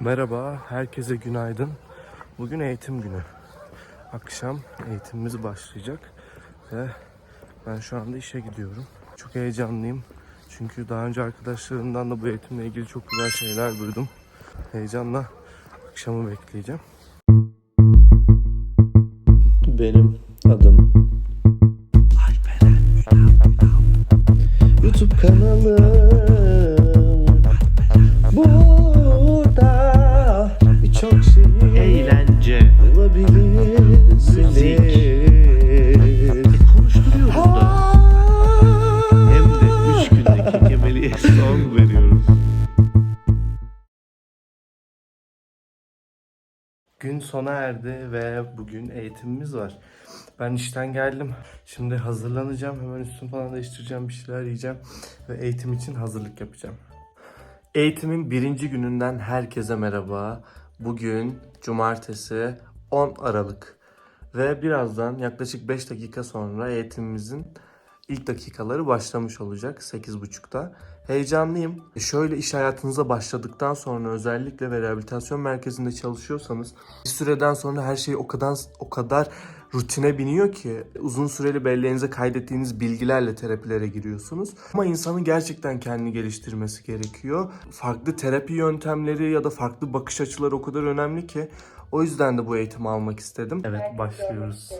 Merhaba, herkese günaydın. Bugün eğitim günü. Akşam eğitimimiz başlayacak ve ben şu anda işe gidiyorum. Çok heyecanlıyım. Çünkü daha önce arkadaşlarımdan da bu eğitimle ilgili çok güzel şeyler duydum. Heyecanla akşamı bekleyeceğim. Benim Gün sona erdi ve bugün eğitimimiz var. Ben işten geldim. Şimdi hazırlanacağım. Hemen üstümü falan değiştireceğim. Bir şeyler yiyeceğim. Ve eğitim için hazırlık yapacağım. Eğitimin birinci gününden herkese merhaba. Bugün cumartesi 10 Aralık. Ve birazdan yaklaşık 5 dakika sonra eğitimimizin ilk dakikaları başlamış olacak 8.30'da. Heyecanlıyım. Şöyle iş hayatınıza başladıktan sonra özellikle ve rehabilitasyon merkezinde çalışıyorsanız bir süreden sonra her şey o kadar o kadar rutine biniyor ki uzun süreli belleğinize kaydettiğiniz bilgilerle terapilere giriyorsunuz. Ama insanın gerçekten kendini geliştirmesi gerekiyor. Farklı terapi yöntemleri ya da farklı bakış açıları o kadar önemli ki o yüzden de bu eğitimi almak istedim. Evet başlıyoruz.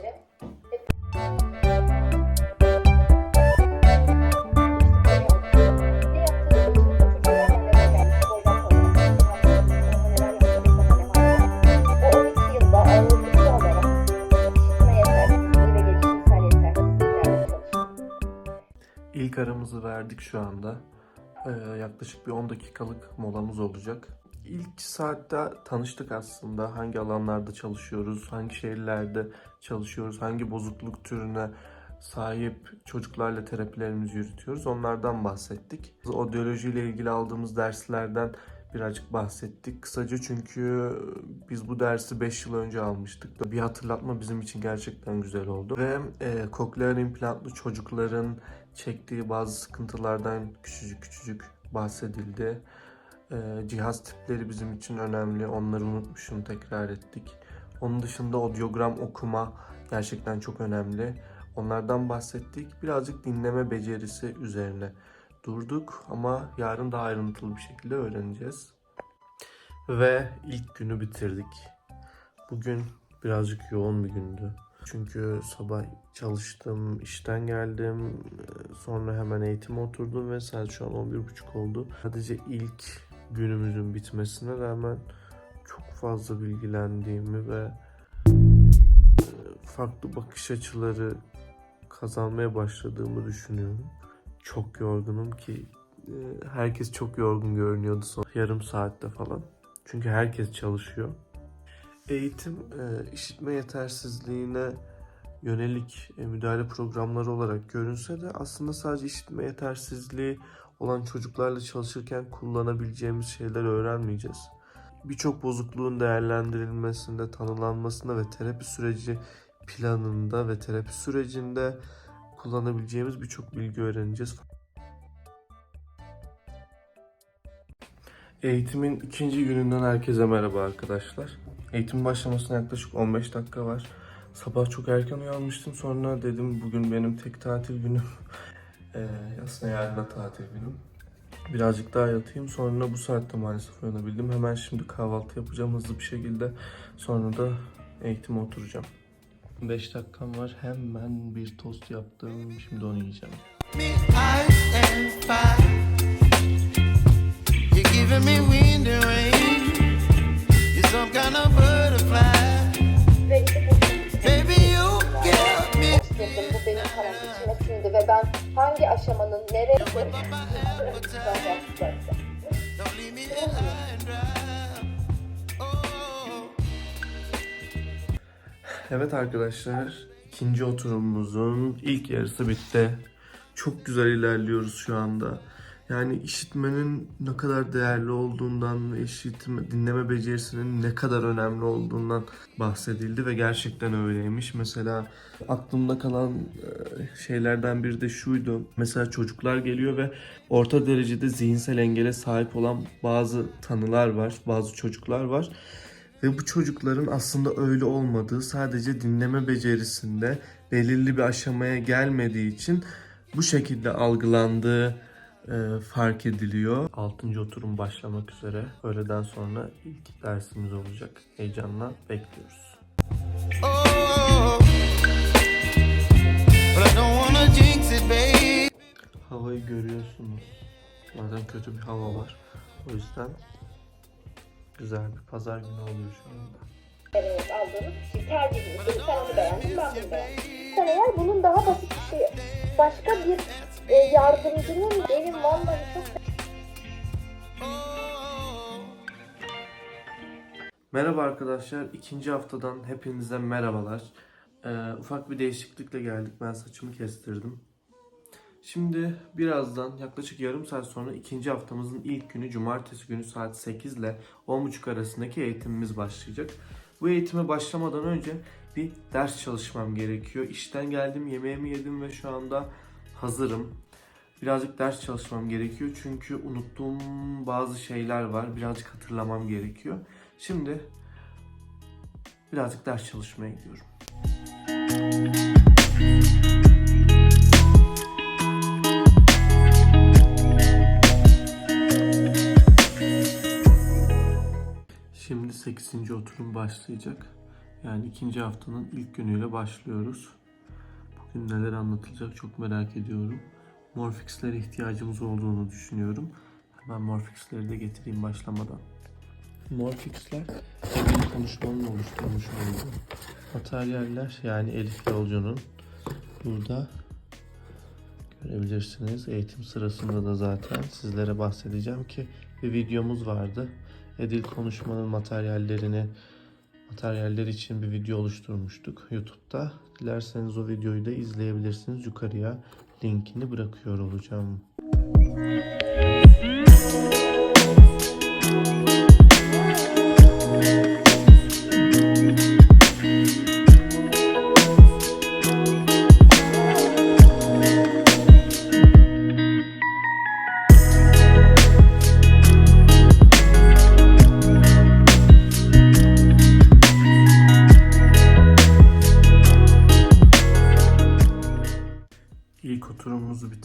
İlk aramızı verdik şu anda. Ee, yaklaşık bir 10 dakikalık molamız olacak. İlk saatte tanıştık aslında. Hangi alanlarda çalışıyoruz, hangi şehirlerde çalışıyoruz, hangi bozukluk türüne sahip çocuklarla terapilerimizi yürütüyoruz. Onlardan bahsettik. Odyoloji ile ilgili aldığımız derslerden birazcık bahsettik. Kısaca çünkü biz bu dersi 5 yıl önce almıştık. Bir hatırlatma bizim için gerçekten güzel oldu. Ve e, kokleer implantlı çocukların çektiği bazı sıkıntılardan küçücük küçücük bahsedildi. Ee, cihaz tipleri bizim için önemli. Onları unutmuşum tekrar ettik. Onun dışında odiogram okuma gerçekten çok önemli. Onlardan bahsettik. Birazcık dinleme becerisi üzerine durduk ama yarın daha ayrıntılı bir şekilde öğreneceğiz. Ve ilk günü bitirdik. Bugün birazcık yoğun bir gündü. Çünkü sabah çalıştım, işten geldim, sonra hemen eğitime oturdum ve saat şu an 11.30 oldu. Sadece ilk günümüzün bitmesine rağmen çok fazla bilgilendiğimi ve e, farklı bakış açıları kazanmaya başladığımı düşünüyorum. Çok yorgunum ki e, herkes çok yorgun görünüyordu son yarım saatte falan. Çünkü herkes çalışıyor. Eğitim e, işitme yetersizliğine yönelik e, müdahale programları olarak görünse de aslında sadece işitme yetersizliği olan çocuklarla çalışırken kullanabileceğimiz şeyler öğrenmeyeceğiz. Birçok bozukluğun değerlendirilmesinde, tanılanmasında ve terapi süreci planında ve terapi sürecinde kullanabileceğimiz birçok bilgi öğreneceğiz. Eğitimin ikinci gününden herkese merhaba arkadaşlar. Eğitim başlamasına yaklaşık 15 dakika var. Sabah çok erken uyanmıştım. Sonra dedim bugün benim tek tatil günüm. Ee, aslında yarın da tatil günüm. Birazcık daha yatayım. Sonra bu saatte maalesef uyanabildim. Hemen şimdi kahvaltı yapacağım hızlı bir şekilde. Sonra da eğitime oturacağım. 5 dakikam var. Hemen bir tost yaptım. Şimdi onu yiyeceğim. me ice and fire. You're giving me wind and rain. You're some kind of butterfly. Baby, you give me Dedim, bu benim içime sindi ve ben hangi aşamanın nereye Evet arkadaşlar, ikinci oturumumuzun ilk yarısı bitti. Çok güzel ilerliyoruz şu anda. Yani işitmenin ne kadar değerli olduğundan ve işitme, dinleme becerisinin ne kadar önemli olduğundan bahsedildi ve gerçekten öyleymiş. Mesela aklımda kalan e, şeylerden biri de şuydu. Mesela çocuklar geliyor ve orta derecede zihinsel engele sahip olan bazı tanılar var, bazı çocuklar var. Ve bu çocukların aslında öyle olmadığı, sadece dinleme becerisinde belirli bir aşamaya gelmediği için bu şekilde algılandığı e, fark ediliyor. 6. oturum başlamak üzere. Öğleden sonra ilk dersimiz olacak. Heyecanla bekliyoruz. Oh, it. Havayı görüyorsunuz. Zaten kötü bir hava var. O yüzden güzel bir pazar günü oluyor şu anda. Evet, aldığınız kişi tercihiniz. Sen onu beğendin, ben bunu beğendim. Sen eğer bunun daha basit bir şey, başka bir e, yardımcının benim vallahi çok. Merhaba arkadaşlar. ikinci haftadan hepinize merhabalar. Ee, ufak bir değişiklikle geldik. Ben saçımı kestirdim. Şimdi birazdan yaklaşık yarım saat sonra ikinci haftamızın ilk günü cumartesi günü saat 8 ile 10.30 arasındaki eğitimimiz başlayacak. Bu eğitime başlamadan önce bir ders çalışmam gerekiyor. İşten geldim, yemeğimi yedim ve şu anda hazırım. Birazcık ders çalışmam gerekiyor çünkü unuttuğum bazı şeyler var. Birazcık hatırlamam gerekiyor. Şimdi birazcık ders çalışmaya gidiyorum. Şimdi 8. oturum başlayacak. Yani ikinci haftanın ilk günüyle başlıyoruz. Bugün neler anlatılacak çok merak ediyorum. Morfix'lere ihtiyacımız olduğunu düşünüyorum. Hemen Morfix'leri de getireyim başlamadan. Morfix'ler Emil konuşmanın oluşturmuş olduğu materyaller yani Elif Yolcu'nun burada görebilirsiniz. Eğitim sırasında da zaten sizlere bahsedeceğim ki bir videomuz vardı. Edil konuşmanın materyallerini materyaller için bir video oluşturmuştuk YouTube'da. Dilerseniz o videoyu da izleyebilirsiniz. Yukarıya linkini bırakıyor olacağım. İlk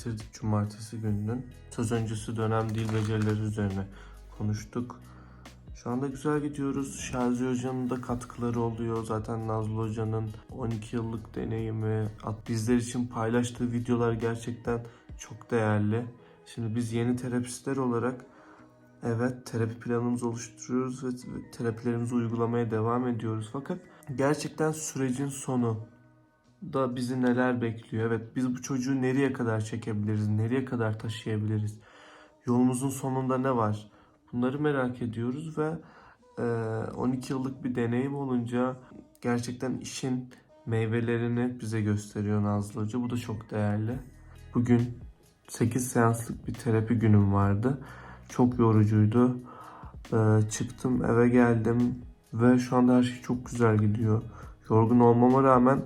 bitirdik cumartesi gününün. Söz öncesi dönem dil becerileri üzerine konuştuk. Şu anda güzel gidiyoruz. Şazi Hoca'nın da katkıları oluyor. Zaten Nazlı Hoca'nın 12 yıllık deneyimi, bizler için paylaştığı videolar gerçekten çok değerli. Şimdi biz yeni terapistler olarak evet terapi planımızı oluşturuyoruz ve terapilerimizi uygulamaya devam ediyoruz. Fakat gerçekten sürecin sonu da bizi neler bekliyor? Evet biz bu çocuğu nereye kadar çekebiliriz? Nereye kadar taşıyabiliriz? Yolumuzun sonunda ne var? Bunları merak ediyoruz ve e, 12 yıllık bir deneyim olunca gerçekten işin meyvelerini bize gösteriyor Nazlı Hoca. Bu da çok değerli. Bugün 8 seanslık bir terapi günüm vardı. Çok yorucuydu. E, çıktım eve geldim ve şu anda her şey çok güzel gidiyor. Yorgun olmama rağmen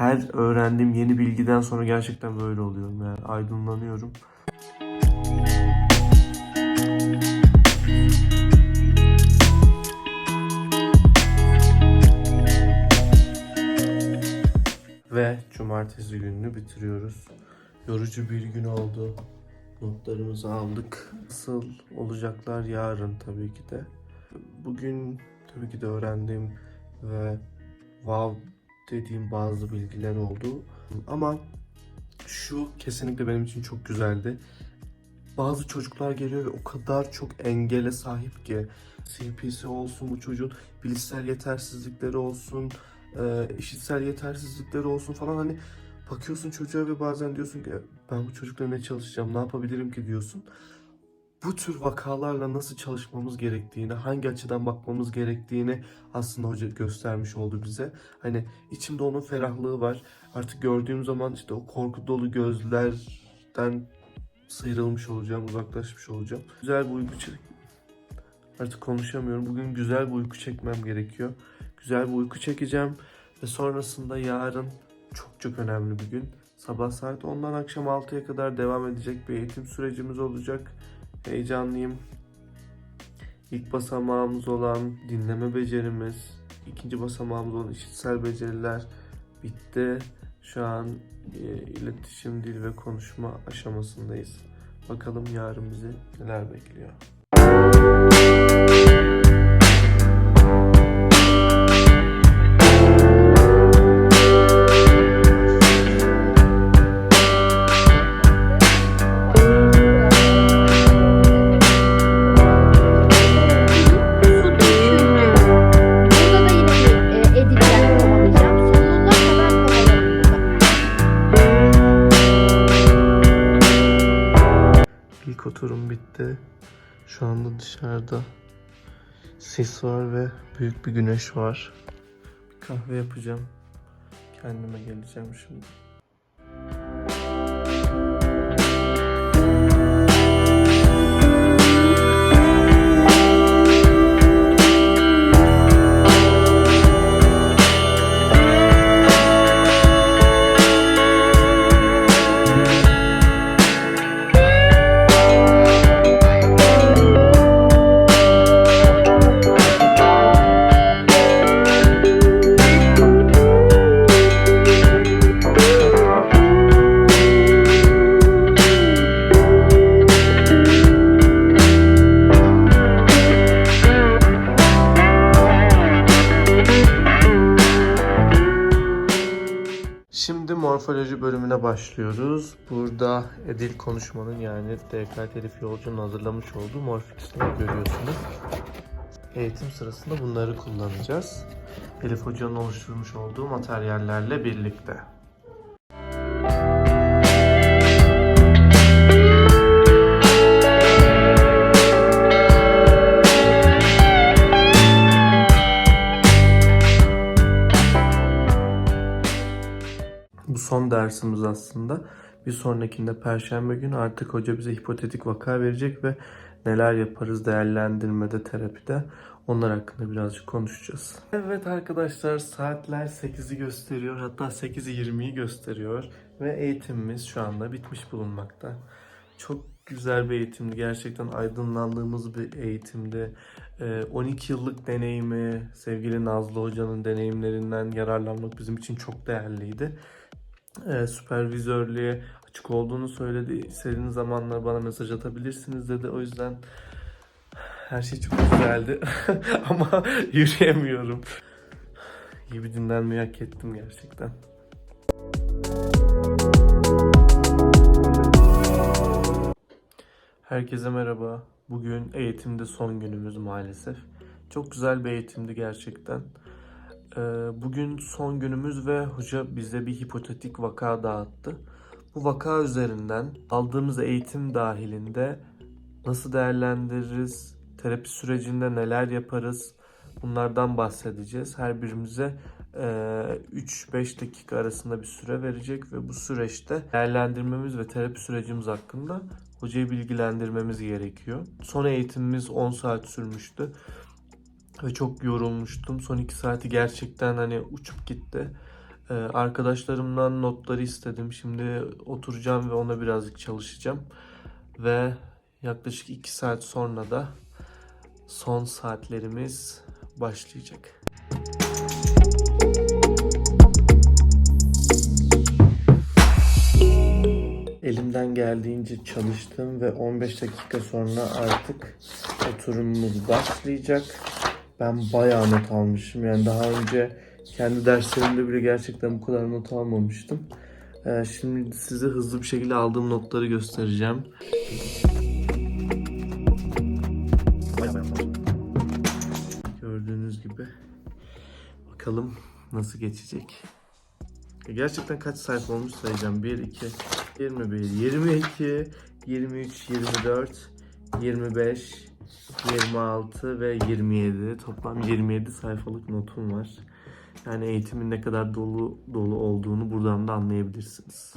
her öğrendiğim yeni bilgiden sonra gerçekten böyle oluyorum yani aydınlanıyorum. Ve cumartesi gününü bitiriyoruz. Yorucu bir gün oldu. Notlarımızı aldık. Nasıl olacaklar yarın tabii ki de. Bugün tabii ki de öğrendiğim ve wow dediğim bazı bilgiler oldu. Ama şu kesinlikle benim için çok güzeldi. Bazı çocuklar geliyor ve o kadar çok engele sahip ki CP'si olsun bu çocuğun bilişsel yetersizlikleri olsun, e, işitsel yetersizlikleri olsun falan hani bakıyorsun çocuğa ve bazen diyorsun ki ben bu çocukla ne çalışacağım, ne yapabilirim ki diyorsun. Bu tür vakalarla nasıl çalışmamız gerektiğini, hangi açıdan bakmamız gerektiğini aslında hoca göstermiş oldu bize. Hani içimde onun ferahlığı var. Artık gördüğüm zaman işte o korku dolu gözlerden sıyrılmış olacağım, uzaklaşmış olacağım. Güzel bir uyku çek... Artık konuşamıyorum. Bugün güzel bir uyku çekmem gerekiyor. Güzel bir uyku çekeceğim. Ve sonrasında yarın çok çok önemli bir gün. Sabah saat 10'dan akşam 6'ya kadar devam edecek bir eğitim sürecimiz olacak. Heyecanlıyım. İlk basamağımız olan dinleme becerimiz, ikinci basamağımız olan işitsel beceriler bitti. Şu an e, iletişim, dil ve konuşma aşamasındayız. Bakalım yarın bizi neler bekliyor. Sis var ve büyük bir güneş var. Bir kahve yapacağım. Kendime geleceğim şimdi. Başlıyoruz. Burada Edil konuşmanın yani DK Telif Yolcu'nun hazırlamış olduğu morfikisleri görüyorsunuz. Eğitim sırasında bunları kullanacağız. Elif Hoca'nın oluşturmuş olduğu materyallerle birlikte. Dersimiz aslında. Bir sonrakinde Perşembe günü artık hoca bize hipotetik vaka verecek ve neler yaparız değerlendirmede, terapide. Onlar hakkında birazcık konuşacağız. Evet arkadaşlar saatler 8'i gösteriyor. Hatta 8'i 20'yi gösteriyor. Ve eğitimimiz şu anda bitmiş bulunmakta. Çok güzel bir eğitimdi. Gerçekten aydınlandığımız bir eğitimdi. Ee, 12 yıllık deneyimi, sevgili Nazlı Hoca'nın deneyimlerinden yararlanmak bizim için çok değerliydi e, süpervizörlüğe açık olduğunu söyledi. İstediğiniz zamanlar bana mesaj atabilirsiniz dedi. O yüzden her şey çok güzeldi. Ama yürüyemiyorum. İyi bir dinlenmeyi hak ettim gerçekten. Herkese merhaba. Bugün eğitimde son günümüz maalesef. Çok güzel bir eğitimdi gerçekten. Ee, Bugün son günümüz ve hoca bize bir hipotetik vaka dağıttı. Bu vaka üzerinden aldığımız eğitim dahilinde nasıl değerlendiririz, terapi sürecinde neler yaparız bunlardan bahsedeceğiz. Her birimize e, 3-5 dakika arasında bir süre verecek ve bu süreçte değerlendirmemiz ve terapi sürecimiz hakkında hocayı bilgilendirmemiz gerekiyor. Son eğitimimiz 10 saat sürmüştü ve çok yorulmuştum. Son iki saati gerçekten hani uçup gitti. Ee, arkadaşlarımdan notları istedim. Şimdi oturacağım ve ona birazcık çalışacağım. Ve yaklaşık iki saat sonra da son saatlerimiz başlayacak. Elimden geldiğince çalıştım ve 15 dakika sonra artık oturumumuz başlayacak. Ben bayağı not almışım. Yani daha önce kendi derslerimde bile gerçekten bu kadar not almamıştım. Ee, şimdi size hızlı bir şekilde aldığım notları göstereceğim. Gördüğünüz gibi. Bakalım nasıl geçecek. Gerçekten kaç sayfa olmuş sayacağım. 1, 2, 21, 22, 23, 24, 25, 26 ve 27. Toplam 27 sayfalık notum var. Yani eğitimin ne kadar dolu dolu olduğunu buradan da anlayabilirsiniz.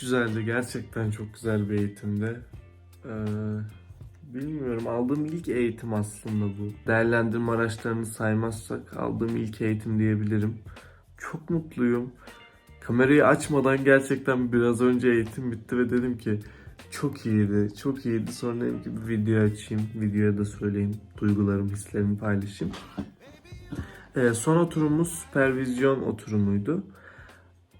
Güzeldi. Gerçekten çok güzel bir eğitimdi. Ee, bilmiyorum aldığım ilk eğitim aslında bu. Değerlendirme araçlarını saymazsak aldığım ilk eğitim diyebilirim. Çok mutluyum. Kamerayı açmadan gerçekten biraz önce eğitim bitti ve dedim ki çok iyiydi, çok iyiydi. Sonra dedim ki bir video açayım, videoya da söyleyeyim, duygularımı, hislerimi paylaşayım. Ee, son oturumumuz süpervizyon oturumuydu.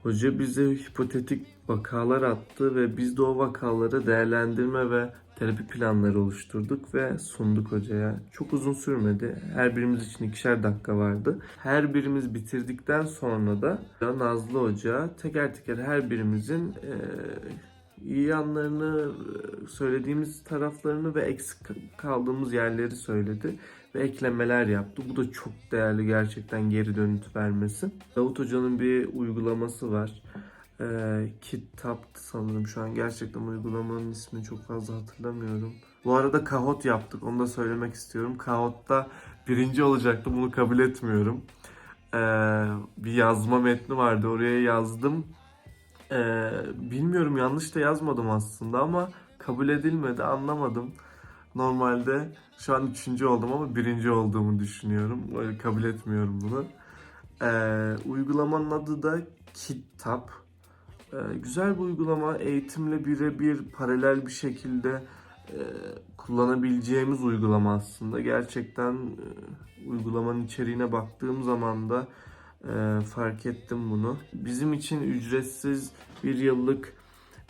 Hoca bize hipotetik vakalar attı ve biz de o vakaları değerlendirme ve terapi planları oluşturduk ve sunduk hocaya. Çok uzun sürmedi. Her birimiz için ikişer dakika vardı. Her birimiz bitirdikten sonra da Nazlı Hoca teker teker her birimizin eee, iyi yanlarını, eee, söylediğimiz taraflarını ve eksik kaldığımız yerleri söyledi ve eklemeler yaptı. Bu da çok değerli gerçekten geri dönüt vermesi. Davut Hoca'nın bir uygulaması var. Ee, kitap sanırım şu an gerçekten uygulamanın ismini çok fazla hatırlamıyorum. Bu arada Kahot yaptık onu da söylemek istiyorum. Kahot'ta birinci olacaktı bunu kabul etmiyorum. Ee, bir yazma metni vardı oraya yazdım. Ee, bilmiyorum yanlış da yazmadım aslında ama kabul edilmedi anlamadım. Normalde şu an üçüncü oldum ama birinci olduğumu düşünüyorum. Kabul etmiyorum bunu. Ee, uygulamanın adı da Kitap. Ee, güzel bir uygulama. Eğitimle birebir paralel bir şekilde e, kullanabileceğimiz uygulama aslında. Gerçekten e, uygulamanın içeriğine baktığım zaman da e, fark ettim bunu. Bizim için ücretsiz bir yıllık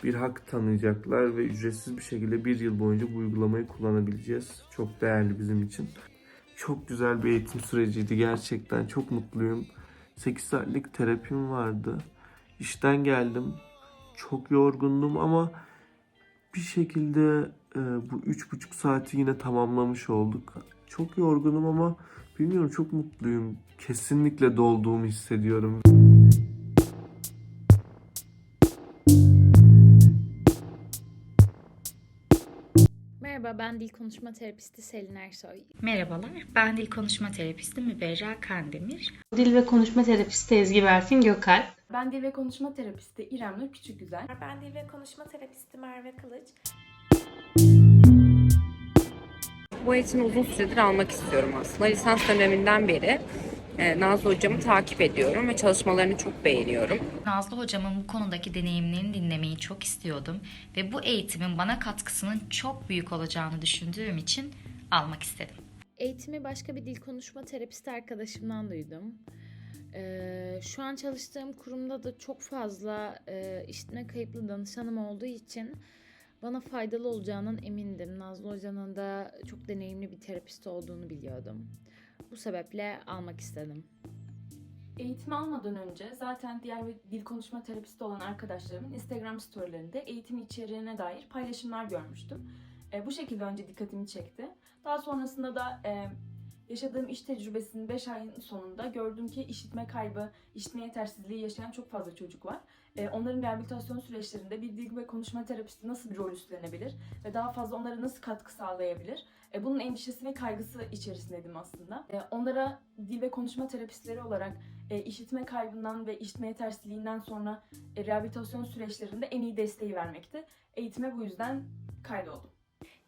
bir hak tanıyacaklar ve ücretsiz bir şekilde bir yıl boyunca bu uygulamayı kullanabileceğiz. Çok değerli bizim için. Çok güzel bir eğitim süreciydi gerçekten. Çok mutluyum. 8 saatlik terapim vardı. İşten geldim. Çok yorgundum ama bir şekilde e, bu üç buçuk saati yine tamamlamış olduk. Çok yorgunum ama bilmiyorum çok mutluyum. Kesinlikle dolduğumu hissediyorum. Merhaba, ben dil konuşma terapisti Selin Ersoy. Merhabalar, ben dil konuşma terapisti Müberra Kandemir. Dil ve konuşma terapisti Ezgi Berfin Gökalp. Ben dil ve konuşma terapisti İrem Nur Küçükgüzel. Ben dil ve konuşma terapisti Merve Kılıç. Bu eğitimi uzun süredir almak istiyorum aslında. Lisans döneminden beri Nazlı hocamı takip ediyorum ve çalışmalarını çok beğeniyorum. Nazlı hocamın bu konudaki deneyimlerini dinlemeyi çok istiyordum ve bu eğitimin bana katkısının çok büyük olacağını düşündüğüm için almak istedim. Eğitimi başka bir dil konuşma terapisti arkadaşımdan duydum. Ee, şu an çalıştığım kurumda da çok fazla e, işitme kayıplı danışanım olduğu için bana faydalı olacağından emindim. Nazlı Hoca'nın da çok deneyimli bir terapist olduğunu biliyordum. Bu sebeple almak istedim. Eğitimi almadan önce zaten diğer bir dil konuşma terapisti olan arkadaşlarımın Instagram storylerinde eğitim içeriğine dair paylaşımlar görmüştüm. E, bu şekilde önce dikkatimi çekti. Daha sonrasında da e, yaşadığım iş tecrübesinin 5 ayın sonunda gördüm ki işitme kaybı, işitme yetersizliği yaşayan çok fazla çocuk var. E, onların rehabilitasyon süreçlerinde bir dil ve konuşma terapisti nasıl bir rol üstlenebilir ve daha fazla onlara nasıl katkı sağlayabilir? E, bunun endişesi ve kaygısı içerisindeydim aslında. E, onlara dil ve konuşma terapistleri olarak e, işitme kaybından ve işitme yetersizliğinden sonra e, rehabilitasyon süreçlerinde en iyi desteği vermekti. Eğitime bu yüzden kaydoldum.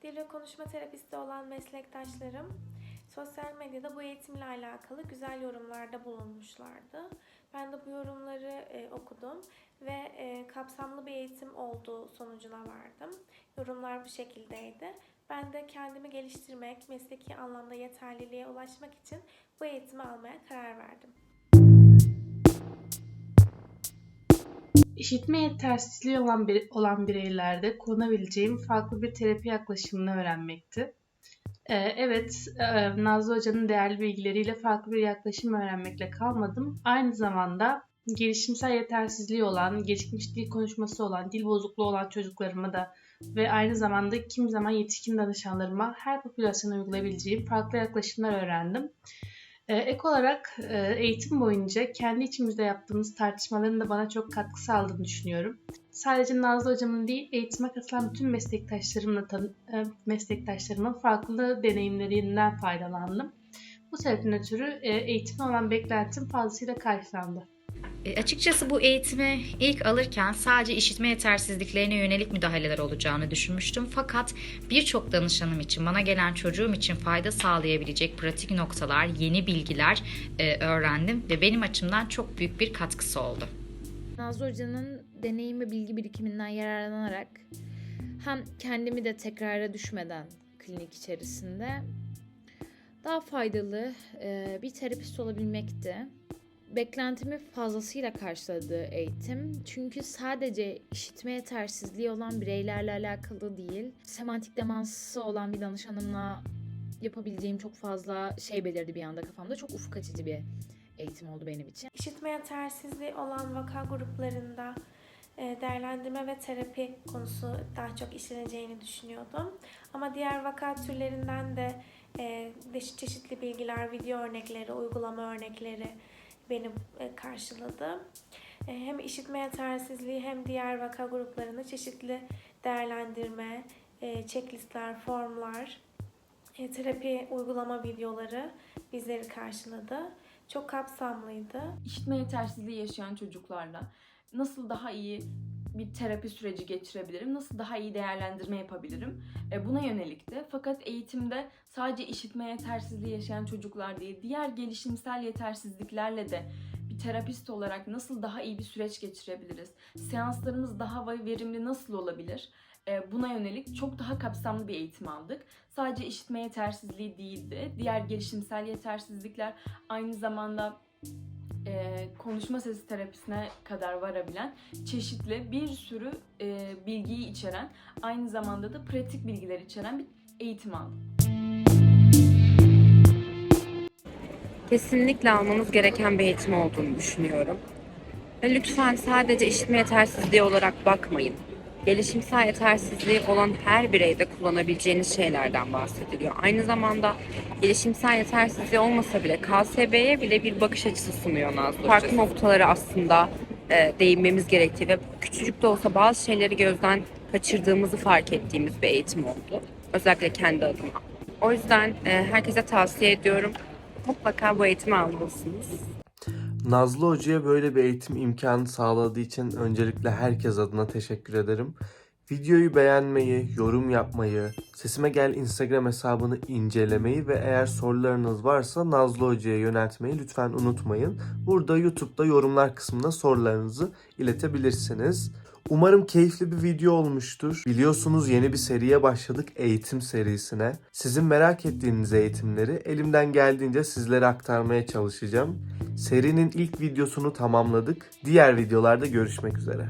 Dil ve konuşma terapisti olan meslektaşlarım sosyal medyada bu eğitimle alakalı güzel yorumlarda bulunmuşlardı. Ben de bu yorumları e, okudum ve e, kapsamlı bir eğitim olduğu sonucuna vardım. Yorumlar bu şekildeydi. Ben de kendimi geliştirmek, mesleki anlamda yeterliliğe ulaşmak için bu eğitimi almaya karar verdim. İşitme yetersizliği olan, bir, olan bireylerde kullanabileceğim farklı bir terapi yaklaşımını öğrenmekti. Ee, evet, e, Nazlı Hoca'nın değerli bilgileriyle farklı bir yaklaşım öğrenmekle kalmadım. Aynı zamanda gelişimsel yetersizliği olan, gelişmiş dil konuşması olan, dil bozukluğu olan çocuklarıma da ve aynı zamanda kim zaman yetişkin danışanlarıma her popülasyona uygulayabileceğim farklı yaklaşımlar öğrendim. Ee, ek olarak e, eğitim boyunca kendi içimizde yaptığımız tartışmaların da bana çok katkı sağladığını düşünüyorum. Sadece Nazlı hocamın değil, eğitime katılan bütün meslektaşlarımla e, meslektaşlarımın farklı deneyimlerinden faydalandım. Bu sebepten ötürü e, eğitime olan beklentim fazlasıyla karşılandı. E, açıkçası bu eğitimi ilk alırken sadece işitme yetersizliklerine yönelik müdahaleler olacağını düşünmüştüm. Fakat birçok danışanım için, bana gelen çocuğum için fayda sağlayabilecek pratik noktalar, yeni bilgiler e, öğrendim ve benim açımdan çok büyük bir katkısı oldu. Nazlı Hoca'nın deneyim ve bilgi birikiminden yararlanarak hem kendimi de tekrara düşmeden klinik içerisinde daha faydalı e, bir terapist olabilmekti. Beklentimi fazlasıyla karşıladığı eğitim. Çünkü sadece işitme yetersizliği olan bireylerle alakalı değil, semantik demansı olan bir danışanımla yapabileceğim çok fazla şey belirdi bir anda kafamda. Çok ufuk açıcı bir eğitim oldu benim için. İşitme yetersizliği olan vaka gruplarında e, değerlendirme ve terapi konusu daha çok işleneceğini düşünüyordum. Ama diğer vaka türlerinden de e, çeşitli bilgiler, video örnekleri, uygulama örnekleri beni e, karşıladı. Hem işitme yetersizliği hem diğer vaka gruplarında çeşitli değerlendirme, checklistler, formlar, terapi uygulama videoları bizleri karşıladı. Çok kapsamlıydı. İşitme yetersizliği yaşayan çocuklarla nasıl daha iyi bir terapi süreci geçirebilirim, nasıl daha iyi değerlendirme yapabilirim e, buna yönelikti. Fakat eğitimde sadece işitme yetersizliği yaşayan çocuklar değil, diğer gelişimsel yetersizliklerle de bir terapist olarak nasıl daha iyi bir süreç geçirebiliriz? Seanslarımız daha verimli nasıl olabilir? E, buna yönelik çok daha kapsamlı bir eğitim aldık. Sadece işitme yetersizliği değildi. Diğer gelişimsel yetersizlikler aynı zamanda e, konuşma sesi terapisine kadar varabilen çeşitli bir sürü e, bilgiyi içeren aynı zamanda da pratik bilgiler içeren bir eğitim aldım. Kesinlikle almanız gereken bir eğitim olduğunu düşünüyorum. Lütfen sadece işitme yetersizliği olarak bakmayın. Gelişimsel yetersizliği olan her bireyde kullanabileceğiniz şeylerden bahsediliyor. Aynı zamanda gelişimsel yetersizliği olmasa bile KSB'ye bile bir bakış açısı sunuyor Nazlı. Farklı noktaları aslında e, değinmemiz gerektiği ve küçücük de olsa bazı şeyleri gözden kaçırdığımızı fark ettiğimiz bir eğitim oldu. Özellikle kendi adıma. O yüzden e, herkese tavsiye ediyorum. Mutlaka bu eğitimi almalısınız. Nazlı Hoca'ya böyle bir eğitim imkanı sağladığı için öncelikle herkes adına teşekkür ederim. Videoyu beğenmeyi, yorum yapmayı, Sesime Gel Instagram hesabını incelemeyi ve eğer sorularınız varsa Nazlı Hoca'ya yöneltmeyi lütfen unutmayın. Burada YouTube'da yorumlar kısmına sorularınızı iletebilirsiniz. Umarım keyifli bir video olmuştur. Biliyorsunuz yeni bir seriye başladık eğitim serisine. Sizin merak ettiğiniz eğitimleri elimden geldiğince sizlere aktarmaya çalışacağım. Serinin ilk videosunu tamamladık. Diğer videolarda görüşmek üzere.